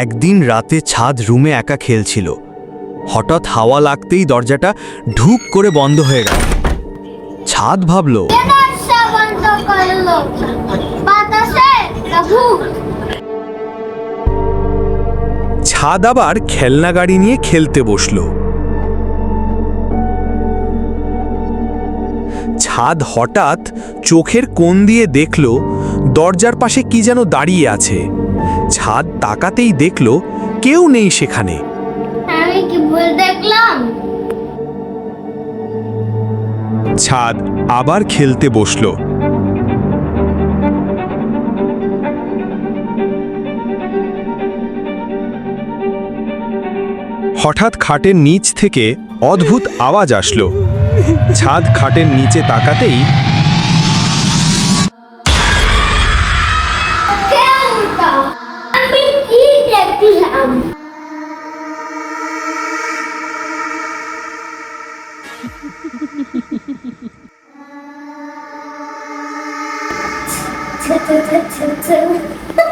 একদিন রাতে ছাদ রুমে একা খেলছিল। হঠাৎ হাওয়া লাগতেই দরজাটা ঢুক করে বন্ধ হয়ে গেল। ছাদ ভাবল ছাদ আবার খেলনা গাড়ি নিয়ে খেলতে বসল। ছাদ হঠাৎ চোখের কোণ দিয়ে দেখল দরজার পাশে কি যেন দাঁড়িয়ে আছে। ছাদ তাকাতেই দেখল কেউ নেই সেখানে। আমি কি ভুল দেখলাম? ছাদ আবার খেলতে বসল। হঠাৎ খাটের নিচ থেকে অদ্ভুত আওয়াজ আসলো। ছাদ খাটের নিচে তাকাতেই Bethlehem. Tip, tip, tip.